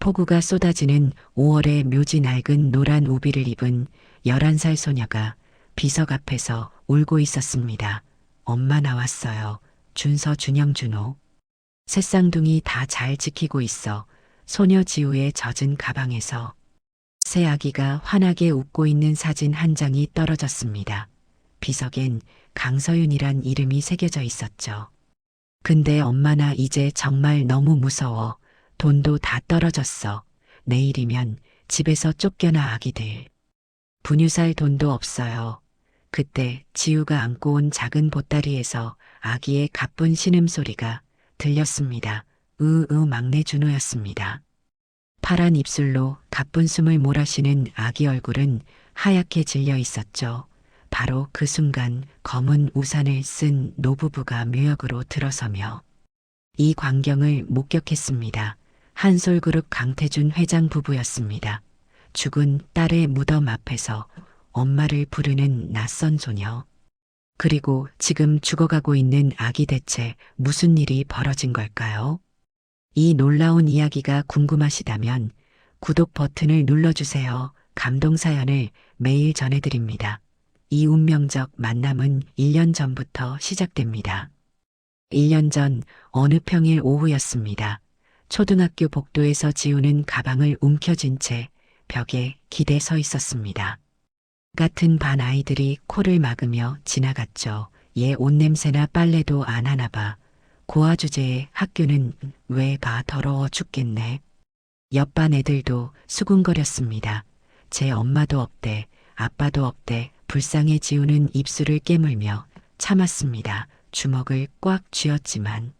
폭우가 쏟아지는 5월의 묘지 낡은 노란 우비를 입은 11살 소녀가 비석 앞에서 울고 있었습니다. 엄마 나왔어요. 준서 준영 준호. 새쌍둥이 다 잘 지키고 있어. 소녀 지우의 젖은 가방에서 새 아기가 환하게 웃고 있는 사진 한 장이 떨어졌습니다. 비석엔 강서윤이란 이름이 새겨져 있었죠. 근데 엄마 나 이제 정말 너무 무서워. 돈도 다 떨어졌어. 내일이면 집에서 쫓겨나 아기들. 분유살 돈도 없어요. 그때 지우가 안고 온 작은 보따리에서 아기의 가쁜 신음소리가 들렸습니다. 으으 막내 준호였습니다. 파란 입술로 가쁜 숨을 몰아쉬는 아기 얼굴은 하얗게 질려 있었죠. 바로 그 순간 검은 우산을 쓴 노부부가 묘역으로 들어서며 이 광경을 목격했습니다. 한솔그룹 강태준 회장 부부였습니다. 죽은 딸의 무덤 앞에서 엄마를 부르는 낯선 소녀. 그리고 지금 죽어가고 있는 아기 대체 무슨 일이 벌어진 걸까요? 이 놀라운 이야기가 궁금하시다면 구독 버튼을 눌러주세요. 감동 사연을 매일 전해드립니다. 이 운명적 만남은 1년 전부터 시작됩니다. 1년 전 어느 평일 오후였습니다. 초등학교 복도에서 지우는 가방을 움켜쥔 채 벽에 기대 서 있었습니다. 같은 반 아이들이 코를 막으며 지나갔죠. 얘 옷냄새나 빨래도 안 하나 봐. 고아 주제에 학교는 왜 봐 더러워 죽겠네. 옆반 애들도 수군거렸습니다. 제 엄마도 없대, 아빠도 없대, 불쌍해 지우는 입술을 깨물며 참았습니다. 주먹을 꽉 쥐었지만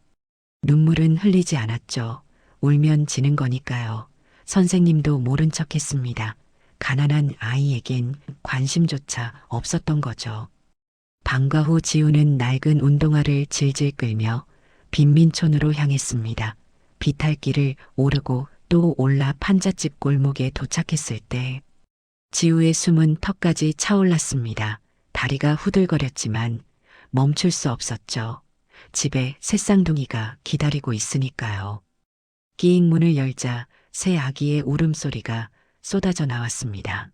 눈물은 흘리지 않았죠. 울면 지는 거니까요. 선생님도 모른 척 했습니다. 가난한 아이에겐 관심조차 없었던 거죠. 방과 후 지우는 낡은 운동화를 질질 끌며 빈민촌으로 향했습니다. 비탈길을 오르고 또 올라 판잣집 골목에 도착했을 때 지우의 숨은 턱까지 차올랐습니다. 다리가 후들거렸지만 멈출 수 없었죠. 집에 새쌍둥이가 기다리고 있으니까요. 끼익 문을 열자 새 아기의 울음소리가 쏟아져 나왔습니다.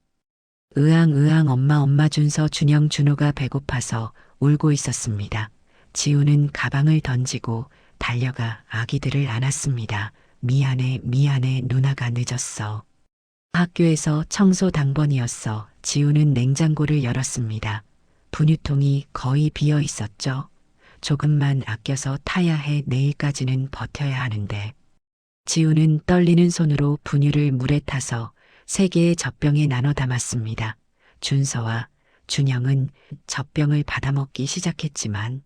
으앙 으앙 엄마 엄마 준서 준영 준호가 배고파서 울고 있었습니다. 지우는 가방을 던지고 달려가 아기들을 안았습니다. 미안해 미안해 누나가 늦었어. 학교에서 청소 당번이었어. 지우는 냉장고를 열었습니다. 분유통이 거의 비어 있었죠. 조금만 아껴서 타야 해 내일까지는 버텨야 하는데. 지우는 떨리는 손으로 분유를 물에 타서 세 개의 젖병에 나눠 담았습니다. 준서와 준영은 젖병을 받아먹기 시작했지만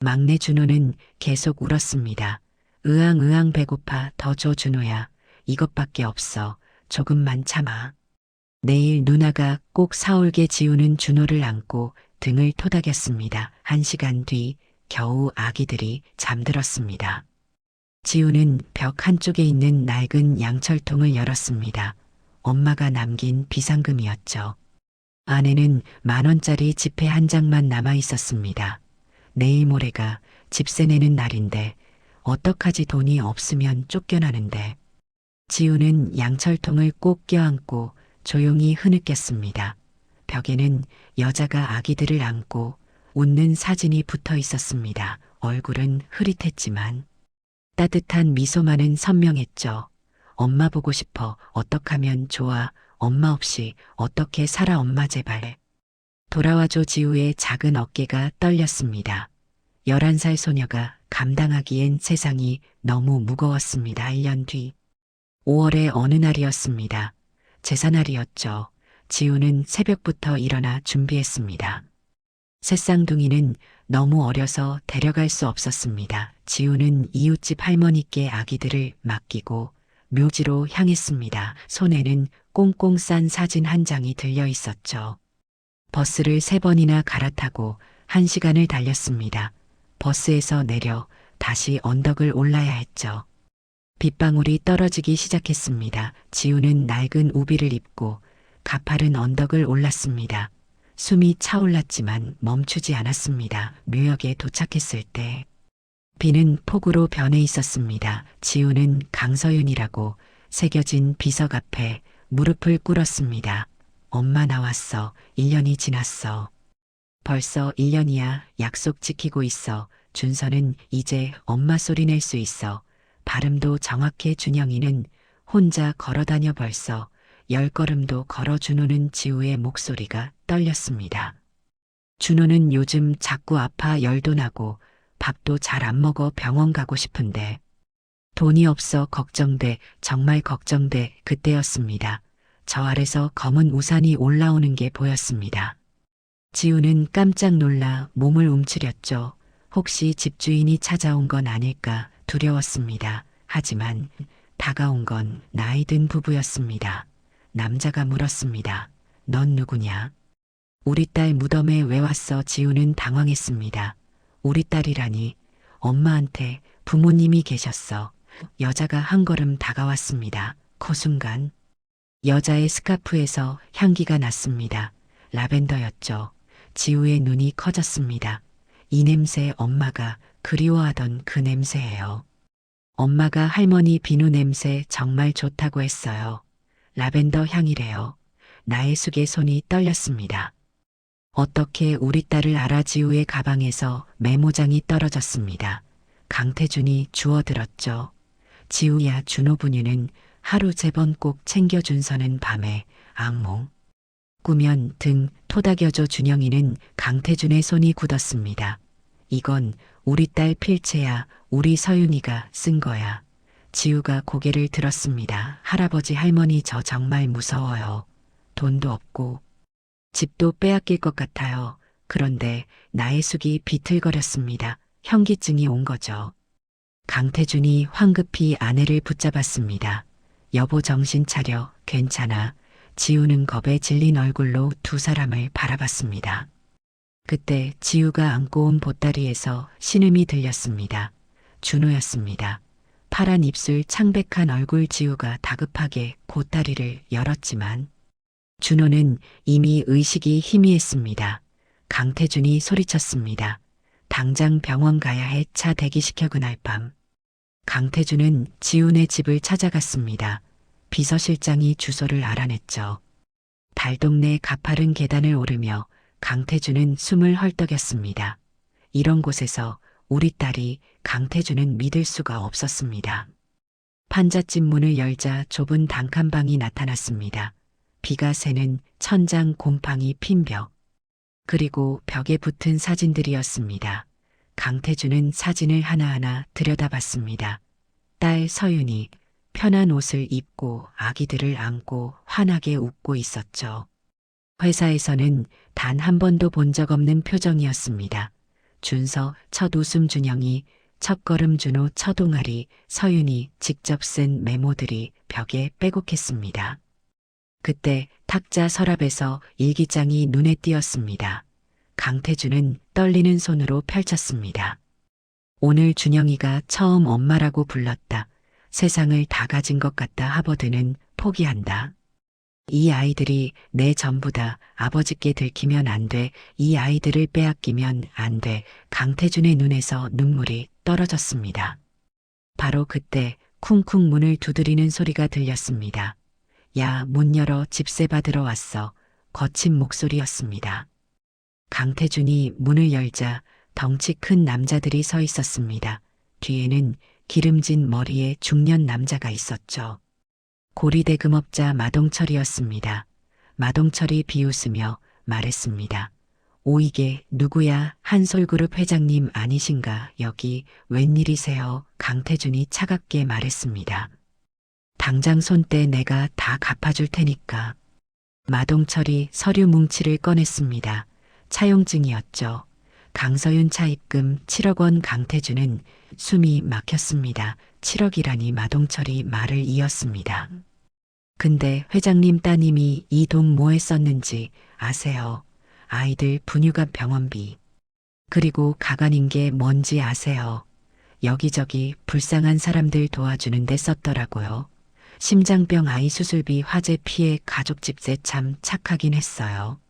막내 준호는 계속 울었습니다. 으앙으앙 배고파 더 줘 준호야. 이것밖에 없어. 조금만 참아. 내일 누나가 꼭 사올게 지우는 준호를 안고 등을 토닥였습니다. 한 시간 뒤 겨우 아기들이 잠들었습니다. 지우는 벽 한쪽에 있는 낡은 양철통을 열었습니다. 엄마가 남긴 비상금이었죠. 안에는 만 원짜리 지폐 한 장만 남아 있었습니다. 내일 모레가 집세 내는 날인데 어떡하지 돈이 없으면 쫓겨나는데. 지우는 양철통을 꼭 껴안고 조용히 흐느꼈습니다. 벽에는 여자가 아기들을 안고 웃는 사진이 붙어 있었습니다. 얼굴은 흐릿했지만 따뜻한 미소만은 선명했죠. 엄마 보고 싶어. 어떡하면 좋아. 엄마 없이 어떻게 살아 엄마 제발. 돌아와줘 지우의 작은 어깨가 떨렸습니다. 11살 소녀가 감당하기엔 세상이 너무 무거웠습니다. 1년 뒤. 5월의 어느 날이었습니다. 제사날이었죠. 지우는 새벽부터 일어나 준비했습니다. 새쌍둥이는 너무 어려서 데려갈 수 없었습니다. 지우는 이웃집 할머니께 아기들을 맡기고 묘지로 향했습니다. 손에는 꽁꽁 싼 사진 한 장이 들려 있었죠. 버스를 세 번이나 갈아타고 한 시간을 달렸습니다. 버스에서 내려 다시 언덕을 올라야 했죠. 빗방울이 떨어지기 시작했습니다. 지우는 낡은 우비를 입고 가파른 언덕을 올랐습니다. 숨이 차올랐지만 멈추지 않았습니다. 묘역에 도착했을 때 비는 폭우로 변해 있었습니다. 지우는 강서윤이라고 새겨진 비석 앞에 무릎을 꿇었습니다. 엄마 나왔어. 1년이 지났어. 벌써 1년이야. 약속 지키고 있어. 준서는 이제 엄마 소리 낼 수 있어. 발음도 정확해 준영이는 혼자 걸어다녀 벌써 열 걸음도 걸어 준호는 지우의 목소리가 떨렸습니다. 준호는 요즘 자꾸 아파 열도 나고 밥도 잘 안 먹어 병원 가고 싶은데 돈이 없어 걱정돼 정말 걱정돼 그때였습니다. 저 아래서 검은 우산이 올라오는 게 보였습니다. 지우는 깜짝 놀라 몸을 움츠렸죠. 혹시 집주인이 찾아온 건 아닐까 두려웠습니다. 하지만 다가온 건 나이 든 부부였습니다. 남자가 물었습니다. 넌 누구냐? 우리 딸 무덤에 왜 왔어? 지우는 당황했습니다. 우리 딸이라니 엄마한테 부모님이 계셨어. 여자가 한 걸음 다가왔습니다. 그 순간 여자의 스카프에서 향기가 났습니다. 라벤더였죠. 지우의 눈이 커졌습니다. 이 냄새 엄마가 그리워하던 그 냄새예요. 엄마가 할머니 비누 냄새 정말 좋다고 했어요. 라벤더 향이래요. 나의 숙의 손이 떨렸습니다. 어떻게 우리 딸을 알아 지우의 가방에서 메모장이 떨어졌습니다. 강태준이 주워들었죠. 지우야 준호분유는 하루 세 번 꼭 챙겨준 서는 밤에 악몽. 꾸면 등 토닥여줘 준영이는 강태준의 손이 굳었습니다. 이건 우리 딸 필체야, 우리 서윤이가 쓴 거야. 지우가 고개를 들었습니다. 할아버지 할머니 저 정말 무서워요. 돈도 없고 집도 빼앗길 것 같아요. 그런데 나의 숙이 비틀거렸습니다. 현기증이 온 거죠. 강태준이 황급히 아내를 붙잡았습니다. 여보 정신 차려. 괜찮아. 지우는 겁에 질린 얼굴로 두 사람을 바라봤습니다. 그때 지우가 안고 온 보따리에서 신음이 들렸습니다. 준호였습니다. 파란 입술 창백한 얼굴 지우가 다급하게 보따리를 열었지만 준호는 이미 의식이 희미했습니다. 강태준이 소리쳤습니다. 당장 병원 가야 해 차 대기시켜 그날 밤. 강태준은 지훈의 집을 찾아갔습니다. 비서실장이 주소를 알아냈죠. 달동네 가파른 계단을 오르며 강태준은 숨을 헐떡였습니다. 이런 곳에서 우리 딸이 강태준은 믿을 수가 없었습니다. 판잣집 문을 열자 좁은 단칸방이 나타났습니다. 비가 새는 천장 곰팡이 핀 벽. 그리고 벽에 붙은 사진들이었습니다. 강태준은 사진을 하나하나 들여다봤습니다. 딸 서윤이 편한 옷을 입고 아기들을 안고 환하게 웃고 있었죠. 회사에서는 단 한 번도 본 적 없는 표정이었습니다. 준서, 첫 웃음 준영이, 첫 걸음 준호, 첫 동아리, 서윤이 직접 쓴 메모들이 벽에 빼곡했습니다. 그때 탁자 서랍에서 일기장이 눈에 띄었습니다. 강태준은 떨리는 손으로 펼쳤습니다. 오늘 준영이가 처음 엄마라고 불렀다. 세상을 다 가진 것 같다 하버드는 포기한다. 이 아이들이 내 전부다. 아버지께 들키면 안 돼. 이 아이들을 빼앗기면 안 돼. 강태준의 눈에서 눈물이 떨어졌습니다. 바로 그때 쿵쿵 문을 두드리는 소리가 들렸습니다. 야, 문 열어 집세 받으러 왔어. 거친 목소리였습니다. 강태준이 문을 열자 덩치 큰 남자들이 서 있었습니다. 뒤에는 기름진 머리의 중년 남자가 있었죠. 고리대금업자 마동철이었습니다. 마동철이 비웃으며 말했습니다. 오 이게 누구야 한솔그룹 회장님 아니신가 여기 웬일이세요 강태준이 차갑게 말했습니다. 당장 손대 내가 다 갚아줄 테니까. 마동철이 서류 뭉치를 꺼냈습니다. 차용증이었죠. 강서윤 차입금 7억 원 강태준은 숨이 막혔습니다. 7억이라니 마동철이 말을 이었습니다. 근데 회장님 따님이 이 돈 뭐에 썼는지 아세요? 아이들 분유값 병원비. 그리고 가관인 게 뭔지 아세요? 여기저기 불쌍한 사람들 도와주는 데 썼더라고요. 심장병 아이 수술비 화재 피해 가족 집세 참 착하긴 했어요.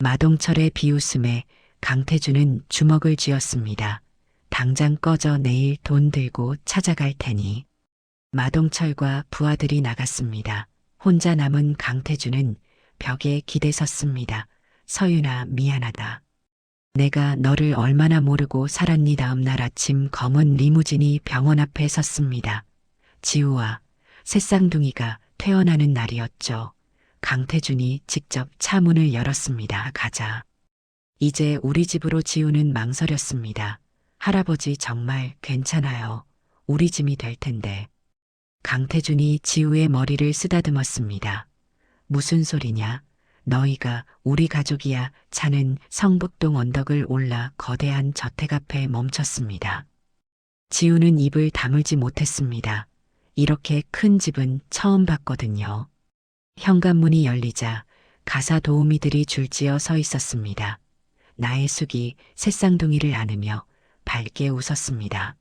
마동철의 비웃음에 강태준은 주먹을 쥐었습니다. 당장 꺼져 내일 돈 들고 찾아갈 테니. 마동철과 부하들이 나갔습니다. 혼자 남은 강태준은 벽에 기대 섰습니다. 서윤아, 미안하다. 내가 너를 얼마나 모르고 살았니 다음 날 아침 검은 리무진이 병원 앞에 섰습니다. 지우와 새쌍둥이가 퇴원하는 날이었죠. 강태준이 직접 차 문을 열었습니다. 가자. 이제 우리 집으로 지우는 망설였습니다. 할아버지 정말 괜찮아요. 우리 짐이 될 텐데. 강태준이 지우의 머리를 쓰다듬었습니다. 무슨 소리냐? 너희가 우리 가족이야. 차는 성북동 언덕을 올라 거대한 저택 앞에 멈췄습니다. 지우는 입을 다물지 못했습니다. 이렇게 큰 집은 처음 봤거든요. 현관문이 열리자 가사 도우미들이 줄지어 서 있었습니다. 나의 숙이 새쌍둥이를 안으며 밝게 웃었습니다.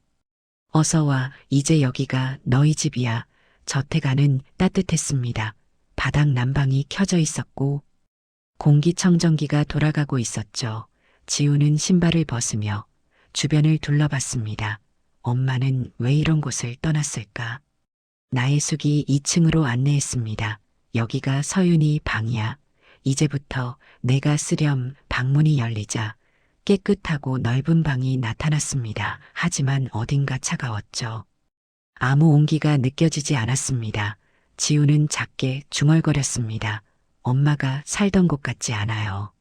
어서 와, 이제 여기가 너희 집이야. 저택 안은 따뜻했습니다. 바닥 난방이 켜져 있었고 공기청정기가 돌아가고 있었죠. 지우는 신발을 벗으며 주변을 둘러봤습니다. 엄마는 왜 이런 곳을 떠났을까? 나의 숙이 2층으로 안내했습니다. 여기가 서윤이 방이야. 이제부터 내가 쓰렴 방문이 열리자 깨끗하고 넓은 방이 나타났습니다. 하지만 어딘가 차가웠죠. 아무 온기가 느껴지지 않았습니다. 지우는 작게 중얼거렸습니다. 엄마가 살던 곳 같지 않아요.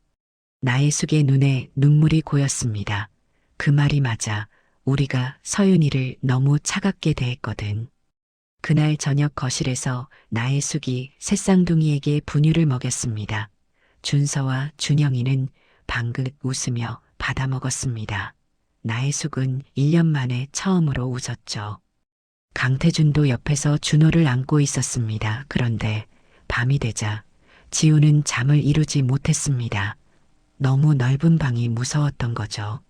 나의 숙의 눈에 눈물이 고였습니다. 그 말이 맞아 우리가 서윤이를 너무 차갑게 대했거든. 그날 저녁 거실에서 나의 숙이 새쌍둥이에게 분유를 먹였습니다. 준서와 준영이는 방긋 웃으며 받아 먹었습니다. 나의 숙은 1년 만에 처음으로 웃었죠. 강태준도 옆에서 준호를 안고 있었습니다. 그런데 밤이 되자 지우는 잠을 이루지 못했습니다. 너무 넓은 방이 무서웠던 거죠.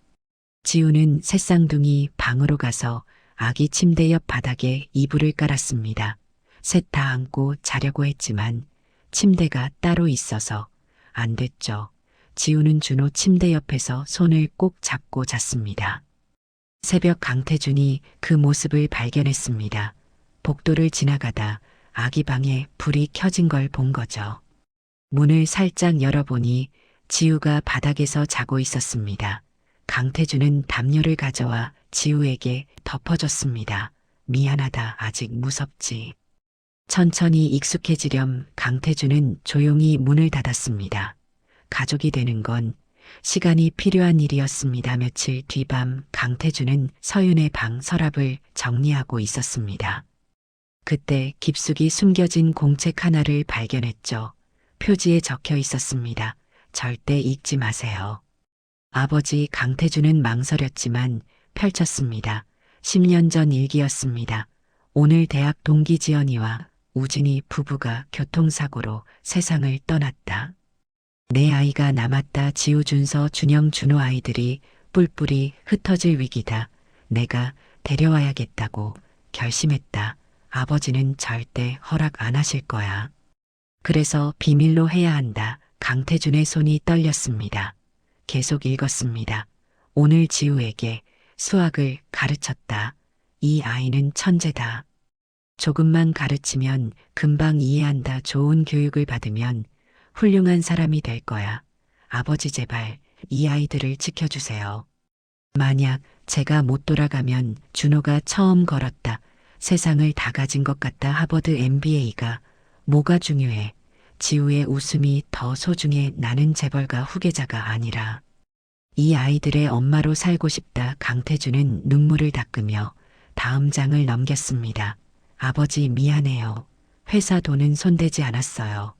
지우는 새쌍둥이 방으로 가서 아기 침대 옆 바닥에 이불을 깔았습니다. 셋 다 안고 자려고 했지만 침대가 따로 있어서 안 됐죠. 지우는 준호 침대 옆에서 손을 꼭 잡고 잤습니다. 새벽 강태준이 그 모습을 발견했습니다. 복도를 지나가다 아기 방에 불이 켜진 걸 본 거죠. 문을 살짝 열어보니 지우가 바닥에서 자고 있었습니다. 강태준은 담요를 가져와 지우에게 덮어줬습니다. 미안하다. 아직 무섭지. 천천히 익숙해지렴 강태준은 조용히 문을 닫았습니다. 가족이 되는 건 시간이 필요한 일이었습니다. 며칠 뒤밤 강태준은 서윤의 방 서랍을 정리하고 있었습니다. 그때 깊숙이 숨겨진 공책 하나를 발견했죠. 표지에 적혀 있었습니다. 절대 읽지 마세요. 아버지 강태준은 망설였지만 펼쳤습니다. 10년 전 일기였습니다. 오늘 대학 동기 지연이와 우진이 부부가 교통사고로 세상을 떠났다. 내 아이가 남았다. 지우 준서 준영 준호 아이들이 뿔뿔이 흩어질 위기다. 내가 데려와야겠다고 결심했다. 아버지는 절대 허락 안 하실 거야. 그래서 비밀로 해야 한다. 강태준의 손이 떨렸습니다. 계속 읽었습니다. 오늘 지우에게 수학을 가르쳤다. 이 아이는 천재다. 조금만 가르치면 금방 이해한다. 좋은 교육을 받으면 훌륭한 사람이 될 거야. 아버지 제발 이 아이들을 지켜주세요. 만약 제가 못 돌아가면 준호가 처음 걸었다. 세상을 다 가진 것 같다. 하버드 MBA가 뭐가 중요해. 지우의 웃음이 더 소중해. 나는 재벌가 후계자가 아니라 이 아이들의 엄마로 살고 싶다. 강태준은 눈물을 닦으며 다음 장을 넘겼습니다. 아버지 미안해요. 회사 돈은 손대지 않았어요.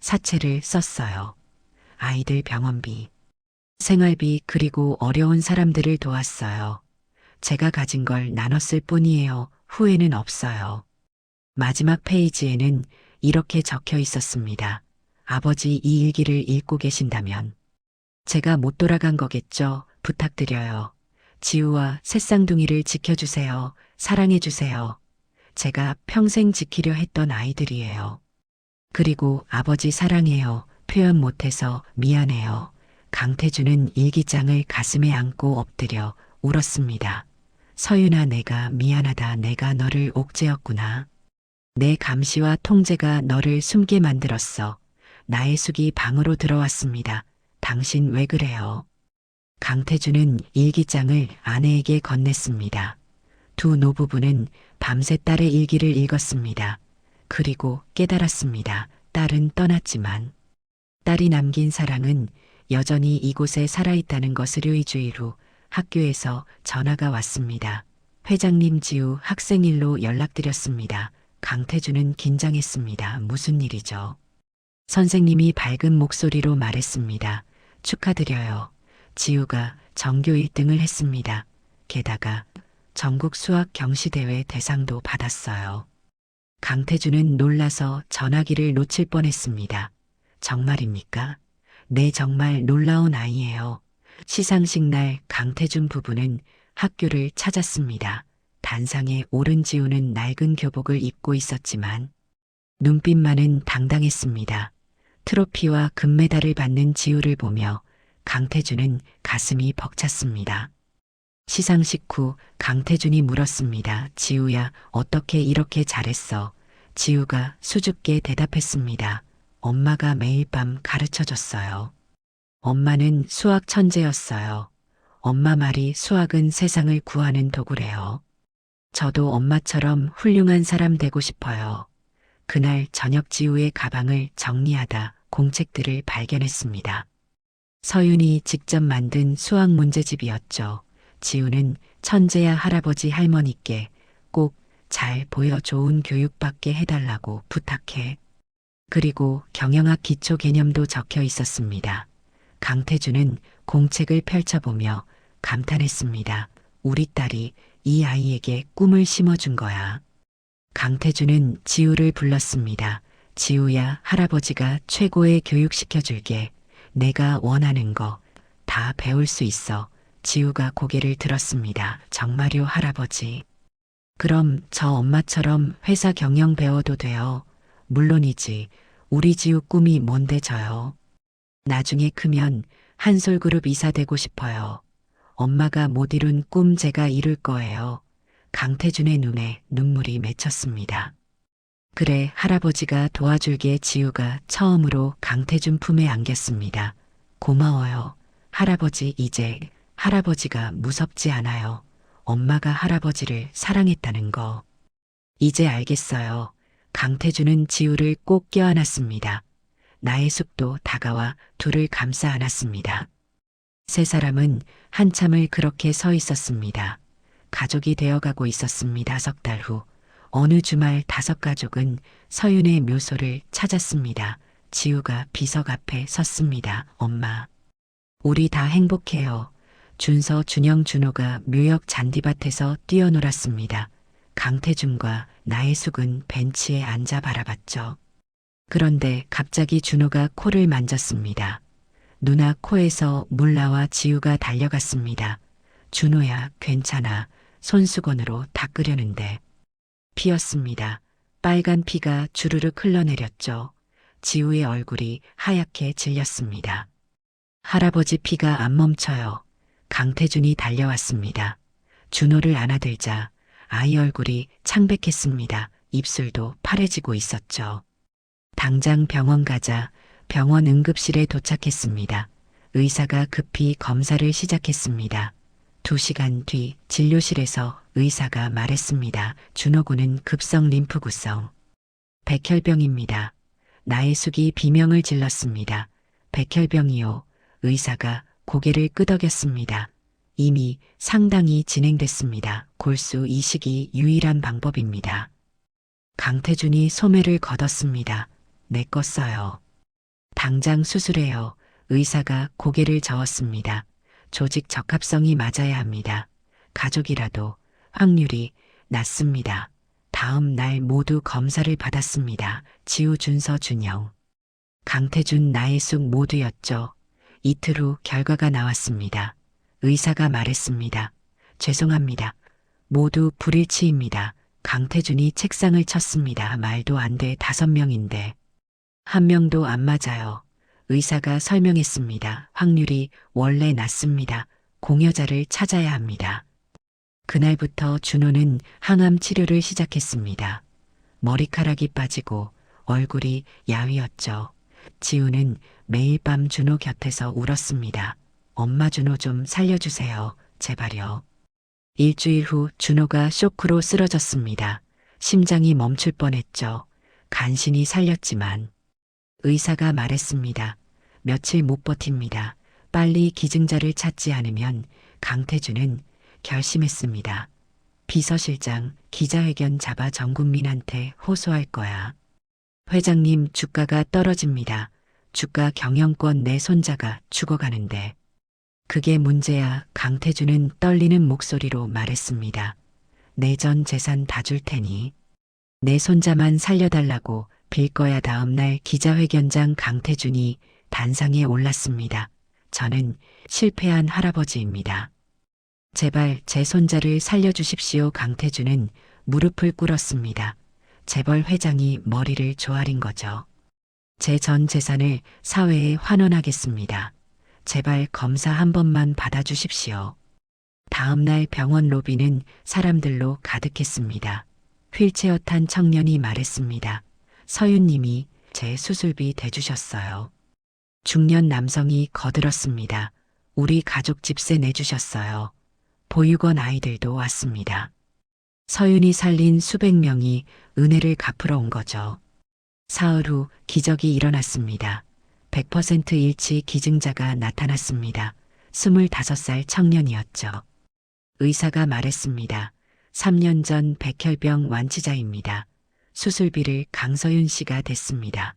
사채를 썼어요. 아이들 병원비, 생활비 그리고 어려운 사람들을 도왔어요. 제가 가진 걸 나눴을 뿐이에요. 후회는 없어요. 마지막 페이지에는 이렇게 적혀 있었습니다. 아버지 이 일기를 읽고 계신다면 제가 못 돌아간 거겠죠. 부탁드려요. 지우와 새쌍둥이를 지켜주세요. 사랑해주세요. 제가 평생 지키려 했던 아이들이에요. 그리고 아버지 사랑해요. 표현 못해서 미안해요. 강태준은 일기장을 가슴에 안고 엎드려 울었습니다. 서윤아 내가 미안하다 내가 너를 옥죄었구나. 내 감시와 통제가 너를 숨게 만들었어. 나의 숙이 방으로 들어왔습니다. 당신 왜 그래요? 강태준은 일기장을 아내에게 건넸습니다. 두 노부부는 밤새 딸의 일기를 읽었습니다. 그리고 깨달았습니다. 딸은 떠났지만 딸이 남긴 사랑은 여전히 이곳에 살아있다는 것을 의주의로 학교에서 전화가 왔습니다. 회장님 지우 학생일로 연락드렸습니다. 강태준은 긴장했습니다. 무슨 일이죠? 선생님이 밝은 목소리로 말했습니다. 축하드려요. 지우가 전교 1등을 했습니다. 게다가 전국 수학 경시대회 대상도 받았어요. 강태준은 놀라서 전화기를 놓칠 뻔했습니다. 정말입니까? 네, 정말 놀라운 아이예요. 시상식 날 강태준 부부는 학교를 찾았습니다. 단상에 오른 지우는 낡은 교복을 입고 있었지만 눈빛만은 당당했습니다. 트로피와 금메달을 받는 지우를 보며 강태준은 가슴이 벅찼습니다. 시상식 후 강태준이 물었습니다. 지우야, 어떻게 이렇게 잘했어? 지우가 수줍게 대답했습니다. 엄마가 매일 밤 가르쳐 줬어요. 엄마는 수학 천재였어요. 엄마 말이 수학은 세상을 구하는 도구래요. 저도 엄마처럼 훌륭한 사람 되고 싶어요. 그날 저녁 지우의 가방을 정리하다 공책들을 발견했습니다. 서윤이 직접 만든 수학 문제집이었죠. 지우는 천재야 할아버지 할머니께 꼭 잘 보여 좋은 교육받게 해달라고 부탁해. 그리고 경영학 기초 개념도 적혀 있었습니다. 강태준은 공책을 펼쳐보며 감탄했습니다. 우리 딸이 이 아이에게 꿈을 심어준 거야. 강태준은 지우를 불렀습니다. 지우야, 할아버지가 최고의 교육시켜줄게. 내가 원하는 거 다 배울 수 있어. 지우가 고개를 들었습니다. 정말요, 할아버지. 그럼 저 엄마처럼 회사 경영 배워도 돼요. 물론이지. 우리 지우 꿈이 뭔데 저요. 나중에 크면 한솔그룹 이사 되고 싶어요. 엄마가 못 이룬 꿈 제가 이룰 거예요. 강태준의 눈에 눈물이 맺혔습니다. 그래, 할아버지가 도와줄게 지우가 처음으로 강태준 품에 안겼습니다. 고마워요. 할아버지, 이제 할아버지가 무섭지 않아요. 엄마가 할아버지를 사랑했다는 거. 이제 알겠어요. 강태준은 지우를 꼭 껴안았습니다. 나의 숲도 다가와 둘을 감싸 안았습니다. 세 사람은 한참을 그렇게 서 있었습니다. 가족이 되어가고 있었습니다. 석 달 후. 어느 주말 다섯 가족은 서윤의 묘소를 찾았습니다. 지우가 비석 앞에 섰습니다. 엄마. 우리 다 행복해요. 준서, 준영, 준호가 묘역 잔디밭에서 뛰어놀았습니다. 강태준과 나의 숙은 벤치에 앉아 바라봤죠. 그런데 갑자기 준호가 코를 만졌습니다. 누나 코에서 물 나와 지우가 달려갔습니다. 준호야, 괜찮아. 손수건으로 닦으려는데. 피었습니다. 빨간 피가 주르륵 흘러내렸죠. 지우의 얼굴이 하얗게 질렸습니다. 할아버지 피가 안 멈춰요. 강태준이 달려왔습니다. 준호를 안아들자 아이 얼굴이 창백했습니다. 입술도 파래지고 있었죠. 당장 병원 가자 병원 응급실에 도착했습니다. 의사가 급히 검사를 시작했습니다. 두 시간 뒤 진료실에서 의사가 말했습니다. 준호군은 급성 림프구성. 백혈병입니다. 나의 숙이 비명을 질렀습니다. 백혈병이요. 의사가 고개를 끄덕였습니다. 이미 상당히 진행됐습니다. 골수 이식이 유일한 방법입니다. 강태준이 소매를 걷었습니다. 내거 써요. 당장 수술해요. 의사가 고개를 저었습니다. 조직 적합성이 맞아야 합니다. 가족이라도 확률이 낮습니다. 다음 날 모두 검사를 받았습니다. 지우 준서 준영. 강태준 나의 숙 모두였죠. 이틀 후 결과가 나왔습니다. 의사가 말했습니다. 죄송합니다. 모두 불일치입니다. 강태준이 책상을 쳤습니다. 말도 안 돼 다섯 명인데. 한 명도 안 맞아요. 의사가 설명했습니다. 확률이 원래 낮습니다. 공여자를 찾아야 합니다. 그날부터 준호는 항암 치료를 시작했습니다. 머리카락이 빠지고 얼굴이 야위었죠. 지우는 매일 밤 준호 곁에서 울었습니다. 엄마 준호 좀 살려주세요. 제발요. 일주일 후 준호가 쇼크로 쓰러졌습니다. 심장이 멈출 뻔했죠. 간신히 살렸지만 의사가 말했습니다. 며칠 못 버팁니다. 빨리 기증자를 찾지 않으면 강태준은 결심했습니다. 비서실장 기자회견 잡아 전 국민한테 호소할 거야. 회장님 주가가 떨어집니다. 주가 경영권 내 손자가 죽어가는데. 그게 문제야 강태준은 떨리는 목소리로 말했습니다. 내 전 재산 다 줄 테니. 내 손자만 살려달라고 빌 거야 다음날 기자회견장 강태준이 단상에 올랐습니다. 저는 실패한 할아버지입니다. 제발 제 손자를 살려주십시오. 강태준은 무릎을 꿇었습니다. 재벌 회장이 머리를 조아린 거죠. 제 전 재산을 사회에 환원하겠습니다. 제발 검사 한 번만 받아주십시오. 다음날 병원 로비는 사람들로 가득했습니다. 휠체어 탄 청년이 말했습니다. 서윤님이 제 수술비 대주셨어요. 중년 남성이 거들었습니다. 우리 가족 집세 내주셨어요. 보육원 아이들도 왔습니다. 서윤이 살린 수백 명이 은혜를 갚으러 온 거죠. 사흘 후 기적이 일어났습니다. 100% 일치 기증자가 나타났습니다. 25살 청년이었죠. 의사가 말했습니다. 3년 전 백혈병 완치자입니다. 수술비를 강서윤 씨가 댔습니다.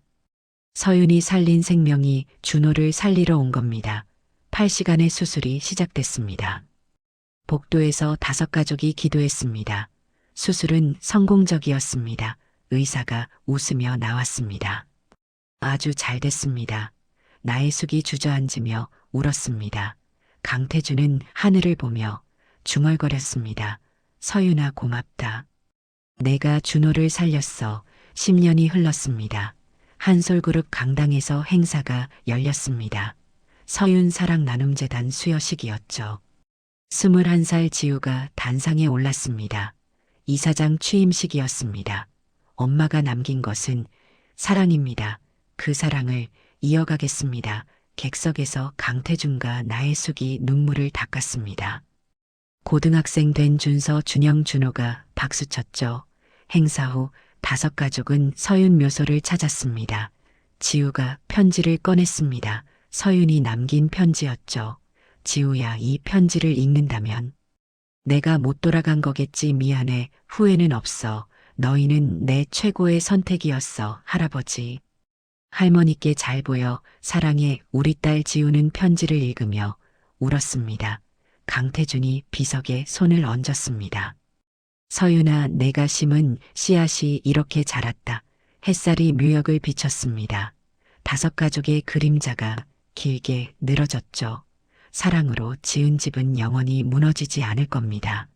서윤이 살린 생명이 준호를 살리러 온 겁니다. 8시간의 수술이 시작됐습니다. 복도에서 다섯 가족이 기도했습니다. 수술은 성공적이었습니다. 의사가 웃으며 나왔습니다. 아주 잘 됐습니다. 나의 숙이 주저앉으며 울었습니다. 강태준은 하늘을 보며 중얼거렸습니다. 서윤아 고맙다. 내가 준호를 살렸어. 10년이 흘렀습니다. 한솔그룹 강당에서 행사가 열렸습니다. 서윤 사랑 나눔 재단 수여식이었죠. 21살 지우가 단상에 올랐습니다. 이사장 취임식이었습니다. 엄마가 남긴 것은 사랑입니다. 그 사랑을 이어가겠습니다. 객석에서 강태준과 나의 숙이 눈물을 닦았습니다. 고등학생 된 준서 준영 준호가 박수쳤죠. 행사 후 다섯 가족은 서윤 묘소를 찾았습니다. 지우가 편지를 꺼냈습니다. 서윤이 남긴 편지였죠. 지우야, 이 편지를 읽는다면 내가 못 돌아간 거겠지 미안해. 후회는 없어. 너희는 내 최고의 선택이었어, 할아버지. 할머니께 잘 보여 사랑해 우리 딸 지우는 편지를 읽으며 울었습니다. 강태준이 비석에 손을 얹었습니다. 서윤아, 내가 심은 씨앗이 이렇게 자랐다. 햇살이 묘역을 비쳤습니다. 다섯 가족의 그림자가 길게 늘어졌죠. 사랑으로 지은 집은 영원히 무너지지 않을 겁니다.